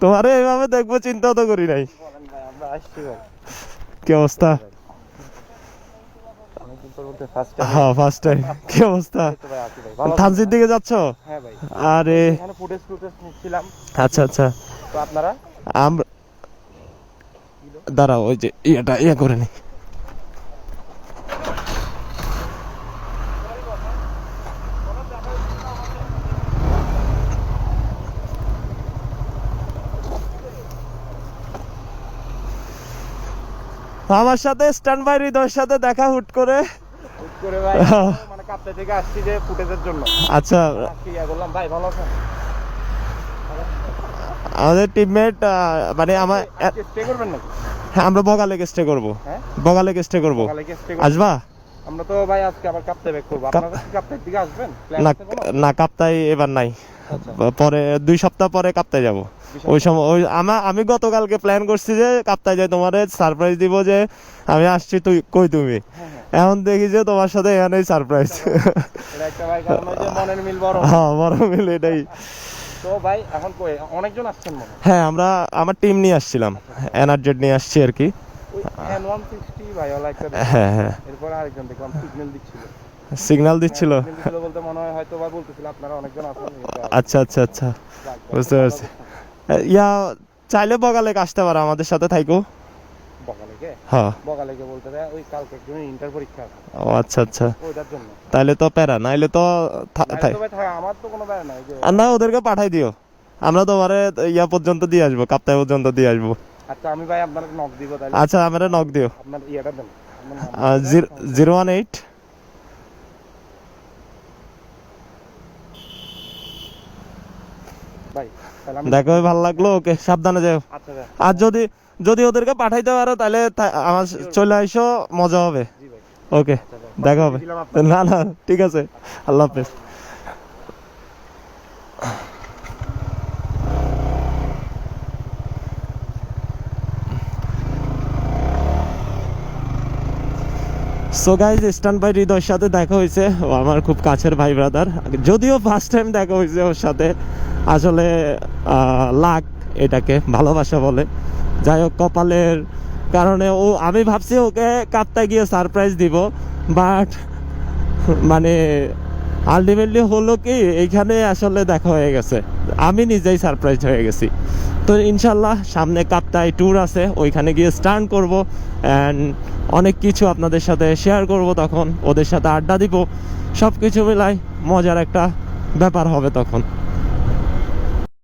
তোমারে এইভাবে দেখব চিন্তা তো করি নাই। কি অবস্থা? ফার্স্ট টাইম হ্যাঁ ফার্স্ট টাইম কি অবস্থা? দিকে যাচ্ছ? হ্যাঁ আরে। আচ্ছা আচ্ছা। আপনারা? আমরা দাঁড়াও ওই যে ইয়েটা ইয়ে করে নি। আমার সাথে স্ট্যান্ড বাই হৃদয়ের সাথে দেখা হুট করে। মানে আচ্ছা। আমাদের টিমমেট মানে আমার স্টে হ্যাঁ আমরা বগালে স্টে করব। হ্যাঁ? বগালে স্টে করব। আসবা? আমরা তো ভাই আজকে আবার কাপ্তাই ব্যাক করব। আপনারা কাপ্তাই দিকে আসবেন? না না কাপ্তাই এবার নাই। পরে দুই সপ্তাহ পরে কাপ্তাই যাব। ওই সময় ওই আমা আমি গতকালকে প্ল্যান করছি যে কাপ্তাই যাই তোমার সারপ্রাইজ দিব যে আমি আসছি তুই কই তুমি? হ্যাঁ হ্যাঁ। এখন দেখি যে তোমার সাথে এখানেই সারপ্রাইজ হ্যাঁ বড় মিল এটাই। তো ভাই এখন কই? অনেকজন আসছেন মনে হ্যাঁ। আমরা আমার টিম নিয়ে আসছিলাম। এনার্জেট নিয়ে আসছি আর কি। হ্যাঁ হ্যাঁ। এরপর আরেকজন দেখলাম সিগন্যাল দিচ্ছিল। সিগন্যাল দিচ্ছিল। বলতে মনে হয় হয়তো বা বলতেছিল আপনারা অনেকজন আছেন। আচ্ছা আচ্ছা আচ্ছা। বুঝতে পারছি। ইয়া চাইলে বগালেক আসতে পারো আমাদের সাথে থাইকো। বগালেকে? হ্যাঁ। বগালেকে বলতে ওই কালকে একজন ইন্টার পরীক্ষা আছে। ও আচ্ছা আচ্ছা। ওইটার জন্য। তাইলে তো প্যারা নাইলে তো আমার কোনো নাই না ওদেরকে পাঠাই দিও। আমরা তোমারে ইয়া পর্যন্ত দিয়ে আসব কাপ্তাই পর্যন্ত দিয়ে আসব। আচ্ছা আমি ভাই আপনাকে নক দিব তাহলে আচ্ছা আমরা নক দিও। আপনার ইয়েটা দেন। জিরো জিরো ওয়ান এইট দেখো ভালো লাগল ওকে সাবধানে যাও। আচ্ছা আর যদি যদি ওদেরকে পাঠাইতে পারো তাহলে আমার চলে আইসো মজা হবে। ওকে আচ্ছা দেখা হবে। না না ঠিক আছে। আল্লাহ হাফেজ। সো গাইজ স্টান ভাই হৃদয়ের সাথে দেখা হয়েছে। ও আমার খুব কাছের ভাই ব্রাদার যদিও ফার্স্ট টাইম দেখা হয়েছে ওর সাথে। আসলে লাক এটাকে ভালোবাসা বলে। যাই হোক, কপালের কারণে ও, আমি ভাবছি ওকে কাপ্তায় গিয়ে সারপ্রাইজ দিব। বাট মানে আলটিমেটলি হলো কি এইখানে আসলে দেখা হয়ে গেছে। আমি নিজেই সারপ্রাইজ হয়ে গেছি। তো ইনশাল্লাহ সামনে কাপ্তায় ট্যুর আছে, ওইখানে গিয়ে স্টার্ন করব অ্যান্ড অনেক কিছু আপনাদের সাথে শেয়ার করব তখন, ওদের সাথে আড্ডা দিব সব কিছু মিলাই মজার একটা ব্যাপার হবে তখন।